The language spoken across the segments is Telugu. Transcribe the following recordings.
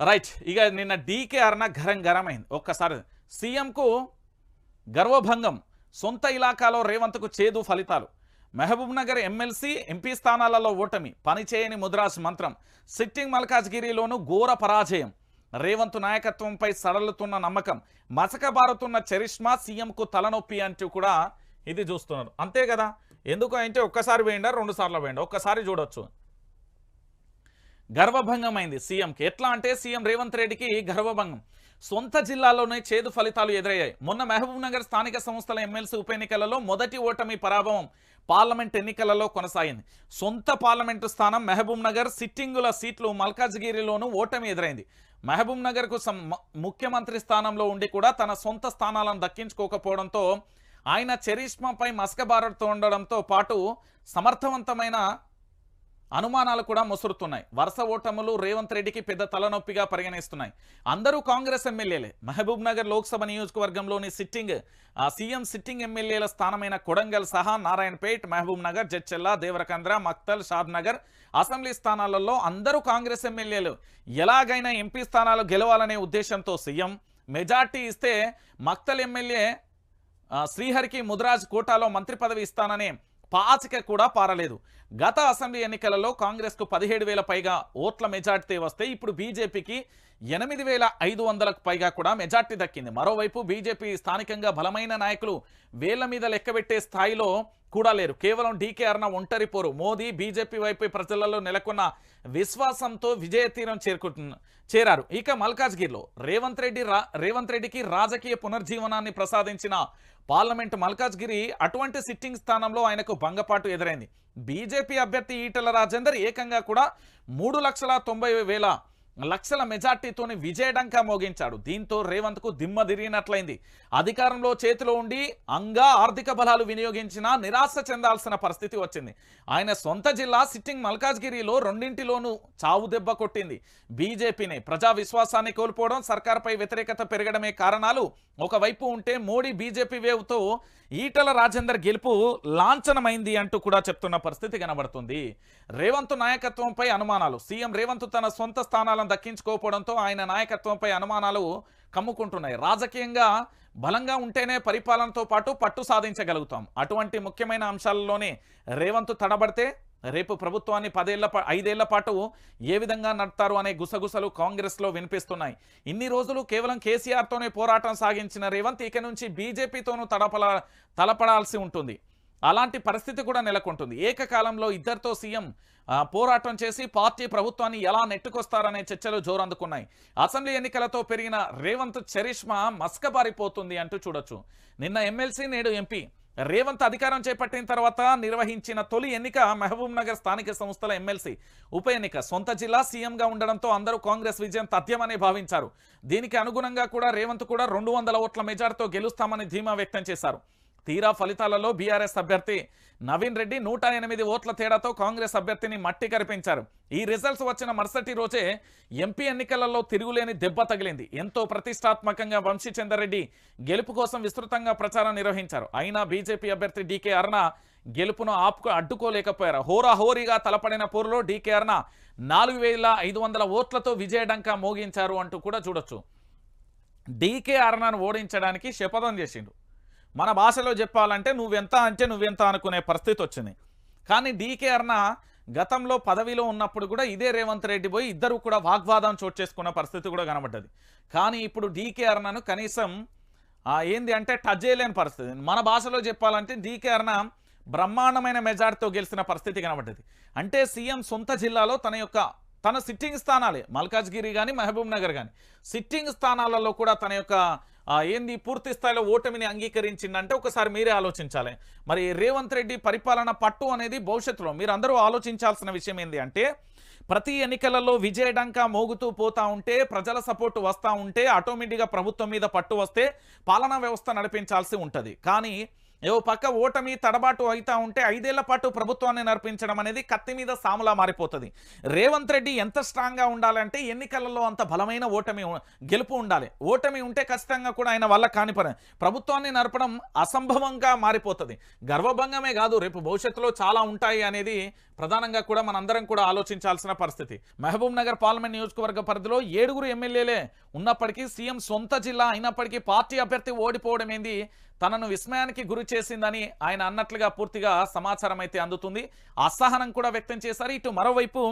రైట్ ఇక నిన్న డీకే అర్ణ గరం గరమైంది ఒక్కసారి సీఎంకు గర్వభంగం. సొంత ఇలాకాలో రేవంత్కు చేదు ఫలితాలు. మహబూబ్ నగర్ ఎమ్మెల్సీ ఎంపీ స్థానాలలో ఓటమి. పనిచేయని ముద్రాజ్ మంత్రం. సిట్టింగ్ మల్కాజ్గిరిలోనూ ఘోర పరాజయం. రేవంత్ నాయకత్వంపై సడలుతున్న నమ్మకం. మసకబారుతున్న చరిష్మా సీఎంకు తలనొప్పి అంటూ కూడా ఇది చూస్తున్నారు. అంతే కదా? ఎందుకు అంటే ఒక్కసారి వేయండా రెండుసార్లు వేయండి. ఒక్కసారి చూడొచ్చు. గర్వభంగమైంది సీఎంకి. ఎట్లా అంటే సీఎం రేవంత్ రెడ్డికి గర్వభంగం. సొంత జిల్లాలోనే చేదు ఫలితాలు ఎదురయ్యాయి. మొన్న మహబూబ్ నగర్ స్థానిక సంస్థల ఎమ్మెల్సీ ఉప ఎన్నికలలో మొదటి ఓటమి పరాభవం పార్లమెంట్ ఎన్నికలలో కొనసాగింది. సొంత పార్లమెంటు స్థానం మహబూబ్ నగర్ సిట్టింగుల సీట్లు మల్కాజ్గిరిలోనూ ఓటమి ఎదురైంది. మహబూబ్ నగర్కు ముఖ్యమంత్రి స్థానంలో ఉండి కూడా తన సొంత స్థానాలను దక్కించుకోకపోవడంతో ఆయన చరిష్మపై మస్కబారతో ఉండడంతో పాటు సమర్థవంతమైన అనుమానాలు కూడా ముసురుతున్నాయి. వరుస ఓటములు రేవంత్ రెడ్డికి పెద్ద తలనొప్పిగా పరిగణిస్తున్నాయి. అందరూ కాంగ్రెస్ ఎమ్మెల్యేలే. మహబూబ్ నగర్ లోక్సభ నియోజకవర్గంలోని సిట్టింగ్ సీఎం సిట్టింగ్ ఎమ్మెల్యేల స్థానమైన కొడంగల్ సహా Narayanpet Mahbubnagar Jadcherla Devarakadra Makthal Shadnagar assembly స్థానాలలో అందరూ కాంగ్రెస్ ఎమ్మెల్యేలు. ఎలాగైనా ఎంపీ స్థానాలు గెలవాలనే ఉద్దేశంతో సీఎం మెజార్టీ ఇస్తే మక్తల్ ఎమ్మెల్యే శ్రీహరికి ముద్రాజ్ కోటాలో మంత్రి పదవి ఇస్తాననే పాచిక కూడా పారలేదు. గత అసెంబ్లీ ఎన్నికలలో కాంగ్రెస్కు పదిహేడు వేల పైగా ఓట్ల మెజార్టీ వస్తే ఇప్పుడు బీజేపీకి ఎనిమిది వేల ఐదు వందలకు పైగా కూడా మెజార్టీ దక్కింది. మరోవైపు బీజేపీ స్థానికంగా బలమైన నాయకులు వేళ్ళ మీద లెక్కబెట్టే స్థాయిలో కూడా లేరు. కేవలం డీకే అర్ణ ఒంటరి పోరు. మోదీ బీజేపీ వైపు ప్రజలలో నెలకొన్న విశ్వాసంతో విజయ తీరం చేరుకుంటున్న చేరారు. ఇక మల్కాజ్గిరిలో రేవంత్ రెడ్డి రేవంత్ రెడ్డికి రాజకీయ పునర్జీవనాన్ని ప్రసాదించిన పార్లమెంట్ మల్కాజ్గిరి అటువంటి సిట్టింగ్ స్థానంలో ఆయనకు భంగపాటు ఎదురైంది. బీజేపీ అభ్యర్థి ఈటల రాజేందర్ ఏకంగా కూడా మూడు లక్షల తొంభై వేల లక్షల మెజార్టీతోని విజయడంక మోగించాడు. దీంతో రేవంత్కు దిమ్మ తిరిగినట్లయింది. అధికారంలో చేతిలో ఉండి అంగా ఆర్థిక బలాలు వినియోగించినా నిరాశ చెందాల్సిన పరిస్థితి వచ్చింది. ఆయన సొంత జిల్లా సిట్టింగ్ మల్కాజ్గిరిలో రెండింటిలోనూ చావు దెబ్బ కొట్టింది. బీజేపీని ప్రజా విశ్వాసాన్ని కోల్పోవడం సర్కార్పై వ్యతిరేకత పెరగడమే కారణాలు ఒకవైపు ఉంటే మోడీ బీజేపీ వేవ్తో ఈటల రాజేందర్ గెలుపు లాంఛనమైంది అంటూ కూడా చెప్తున్న పరిస్థితి కనబడుతుంది. రేవంత్ నాయకత్వంపై అనుమానాలు. సీఎం రేవంత్ తన సొంత స్థానాలను దక్కించుకోకపోవడంతో ఆయన నాయకత్వంపై అనుమానాలు కమ్ముకుంటున్నాయి. రాజకీయంగా బలంగా ఉంటేనే పరిపాలనతో పాటు పట్టు సాధించగలుగుతాం. అటువంటి ముఖ్యమైన అంశాలలోనే రేవంత్ తడబడితే రేపు ప్రభుత్వాన్ని పదేళ్ళ ఐదేళ్ళ పాటు ఏ విధంగా నడతారు అనే గుసగుసలు కాంగ్రెస్లో వినిపిస్తున్నాయి. ఇన్ని రోజులు కేవలం కేసీఆర్తోనే పోరాటం సాగించిన రేవంత్ ఇక నుంచి బీజేపీతోనూ తడపల తలపడాల్సి ఉంటుంది. అలాంటి పరిస్థితి కూడా నెలకొంటుంది. ఏకకాలంలో ఇద్దరితో సీఎం పోరాటం చేసి పార్టీ ప్రభుత్వాన్ని ఎలా నెట్టుకొస్తారనే చర్చలు జోరందుకున్నాయి. అసెంబ్లీ ఎన్నికలతో పెరిగిన రేవంత్ చరిష్మా మస్కబారిపోతుంది అంటూ చూడొచ్చు. నిన్న ఎమ్మెల్సీ నేడు ఎంపీ. రేవంత్ అధికారం చేపట్టిన తర్వాత నిర్వహించిన తొలి ఎన్నిక మహబూబ్ నగర్ స్థానిక సంస్థల ఎమ్మెల్సీ. ఉప ఎన్నిక సొంత జిల్లా సీఎంగా ఉండడంతో అందరూ కాంగ్రెస్ విజయం తథ్యమని భావించారు. దీనికి అనుగుణంగా కూడా రేవంత్ కూడా రెండు వందల ఓట్ల మెజార్టీతో గెలుస్తామని ధీమా వ్యక్తం చేశారు. తీరా ఫలితాలలో బీఆర్ఎస్ అభ్యర్థి నవీన్ రెడ్డి నూట ఎనిమిది ఓట్ల తేడాతో కాంగ్రెస్ అభ్యర్థిని మట్టి కరిపించారు. ఈ రిజల్ట్స్ వచ్చిన మరుసటి రోజే ఎంపీ ఎన్నికలలో తిరుగులేని దెబ్బ తగిలింది. ఎంతో ప్రతిష్టాత్మకంగా వంశీచందర్ రెడ్డి గెలుపు కోసం విస్తృతంగా ప్రచారం నిర్వహించారు. అయినా బీజేపీ అభ్యర్థి డీకే అరుణ గెలుపును ఆపుకు అడ్డుకోలేకపోయారు. హోరాహోరీగా తలపడిన పోరులో డీకే అరుణ నాలుగు వేల ఐదు వందల ఓట్లతో విజయడంకా మోగించారు అంటూ కూడా చూడొచ్చు. డీకే అరుణను ఓడించడానికి శపథం చేసిండు. మన భాషలో చెప్పాలంటే నువ్వెంత అంటే నువ్వెంత అనుకునే పరిస్థితి వచ్చింది. కానీ డీకే అరుణ గతంలో పదవిలో ఉన్నప్పుడు కూడా ఇదే రేవంత్ రెడ్డి పోయి ఇద్దరు కూడా వాగ్వాదం చోటు చేసుకున్న పరిస్థితి కూడా కనబడ్డది. కానీ ఇప్పుడు డీకే అర్ణను కనీసం ఏంది అంటే టచ్ చేయలేని పరిస్థితి. మన భాషలో చెప్పాలంటే డీకే అర్ణ బ్రహ్మాండమైన మెజార్టీతో గెలిచిన పరిస్థితి కనబడ్డది. అంటే సీఎం సొంత జిల్లాలో తన యొక్క తన సిట్టింగ్ స్థానాలే మల్కాజ్గిరి కానీ మహబూబ్ నగర్ కానీ సిట్టింగ్ స్థానాలలో కూడా తన యొక్క ఏంది పూర్తి స్థాయిలో ఓటమిని అంగీకరించిందంటే ఒకసారి మీరే ఆలోచించాలి. మరి రేవంత్ రెడ్డి పరిపాలన పట్టు అనేది భవిష్యత్తులో మీరు అందరూ ఆలోచించాల్సిన విషయం ఏంది అంటే ప్రతి ఎన్నికలలో విజయడంక మోగుతూ పోతా ఉంటే ప్రజల సపోర్టు వస్తూ ఉంటే ఆటోమేటిక్గా ప్రభుత్వం మీద పట్టు వస్తే పాలనా వ్యవస్థ నడిపించాల్సి ఉంటుంది. కానీ ఏవో పక్క ఓటమి తడబాటు అవుతా ఉంటే ఐదేళ్ళ పాటు ప్రభుత్వాన్ని నడిపించడం అనేది కత్తి మీద సాములా మారిపోతుంది. రేవంత్ రెడ్డి ఎంత స్ట్రాంగ్గా ఉండాలంటే ఎన్నికలలో అంత బలమైన ఓటమి గెలుపు ఉండాలి. ఓటమి ఉంటే ఖచ్చితంగా కూడా ఆయన వల్ల కాని పని. ప్రభుత్వాన్ని నడపడం అసంభవంగా మారిపోతుంది. గర్వభంగమే కాదు రేపు భవిష్యత్తులో చాలా ఉంటాయి అనేది ప్రధానంగా కూడా మనందరం కూడా ఆలోచించాల్సిన పరిస్థితి. మహబూబ్ నగర్ పార్లమెంట్ నియోజకవర్గ పరిధిలో ఏడుగురు ఎమ్మెల్యేలే ఉన్నప్పటికీ సీఎం సొంత జిల్లా అయినప్పటికీ పార్టీ అభ్యర్థి ఓడిపోవడం ఏంది తనను విస్మయానికి గురి చేసిందని ఆయన అన్నట్లుగా పూర్తిగా సమాచారం అయితే అందుతుంది. అసహనం కూడా వ్యక్తం చేశారు. ఇటు మరోవైపు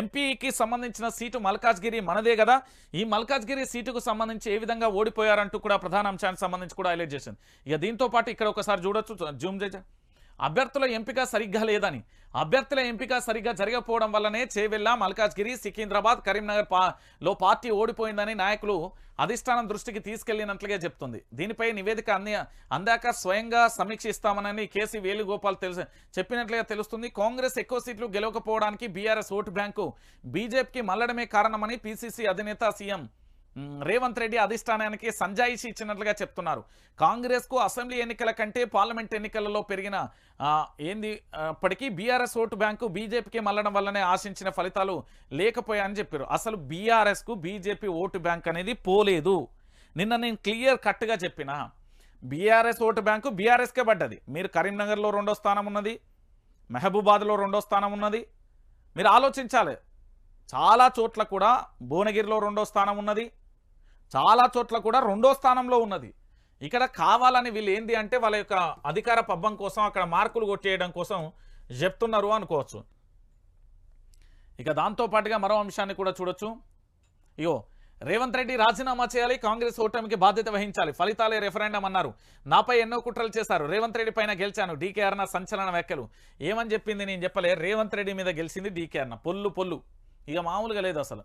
ఎంపీకి సంబంధించిన సీటు మల్కాజ్గిరి మనదే కదా. ఈ మల్కాజ్గిరి సీటుకు సంబంధించి ఏ విధంగా ఓడిపోయారంటూ కూడా ప్రధాన అంశానికి సంబంధించి కూడా హైలైట్ చేసింది. ఇక దీంతో పాటు ఇక్కడ ఒకసారి చూడొచ్చు. జూమ్ చేయ అభ్యర్థుల ఎంపిక సరిగ్గా లేదని. అభ్యర్థుల ఎంపిక సరిగ్గా జరగకపోవడం వల్లనే చేవెళ్ళ మల్కాజ్గిరి సికింద్రాబాద్ కరీంనగర్ పా లో పార్టీ ఓడిపోయిందని నాయకులు అధిష్టానం దృష్టికి తీసుకెళ్ళినట్లుగా చెప్తుంది. దీనిపై నివేదిక అంది అందాక స్వయంగా సమీక్షిస్తామనని కేసీ వేణుగోపాల్ తెలుసు చెప్పినట్లుగా తెలుస్తుంది. కాంగ్రెస్ ఎక్కువ సీట్లు గెలవకపోవడానికి బీఆర్ఎస్ ఓటు బ్యాంకు బీజేపీకి మల్లడమే కారణమని పీసీసీ అధినేత సీఎం రేవంత్ రెడ్డి అధిష్టానానికి సంజాయిషి ఇచ్చినట్లుగా చెప్తున్నారు. కాంగ్రెస్కు అసెంబ్లీ ఎన్నికల కంటే పార్లమెంట్ ఎన్నికలలో పెరిగిన ఏంది అప్పటికీ బీఆర్ఎస్ ఓటు బ్యాంకు బీజేపీకి మళ్ళడం వల్లనే ఆశించిన ఫలితాలు లేకపోయాయని చెప్పారు. అసలు బీఆర్ఎస్కు బీజేపీ ఓటు బ్యాంక్ అనేది పోలేదు. నిన్న నేను క్లియర్ కట్గా చెప్పిన బీఆర్ఎస్ ఓటు బ్యాంకు బీఆర్ఎస్కే పడ్డది. మీరు కరీంనగర్లో రెండో స్థానం ఉన్నది మెహబూబాద్లో రెండో స్థానం ఉన్నది. మీరు ఆలోచించాలి. చాలా చోట్ల కూడా భువనగిరిలో రెండో స్థానం ఉన్నది. చాలా చోట్ల కూడా రెండో స్థానంలో ఉన్నది. ఇక్కడ కావాలని వీళ్ళు ఏంది అంటే వాళ్ళ యొక్క అధికార పబ్బం కోసం అక్కడ మార్కులు కొట్టేయడం కోసం చెప్తున్నారు అనుకోవచ్చు. ఇక దాంతో పాటుగా మరో అంశాన్ని కూడా చూడొచ్చు. ఇగో రేవంత్ రెడ్డి రాజీనామా చేయాలి కాంగ్రెస్ ఓటమికి బాధ్యత వహించాలి ఫలితాలే రెఫరెండం అన్నారు. నాపై ఎన్నో కుట్రలు చేశారు. రేవంత్ రెడ్డి పైన గెలిచాను. డీకే అర్ణ సంచలన వ్యాఖ్యలు. ఏమని చెప్పింది నేను చెప్పలే రేవంత్ రెడ్డి మీద గెలిచింది డీకే అర్ణ పొల్లు పొల్లు. ఇక మామూలుగా లేదు అసలు.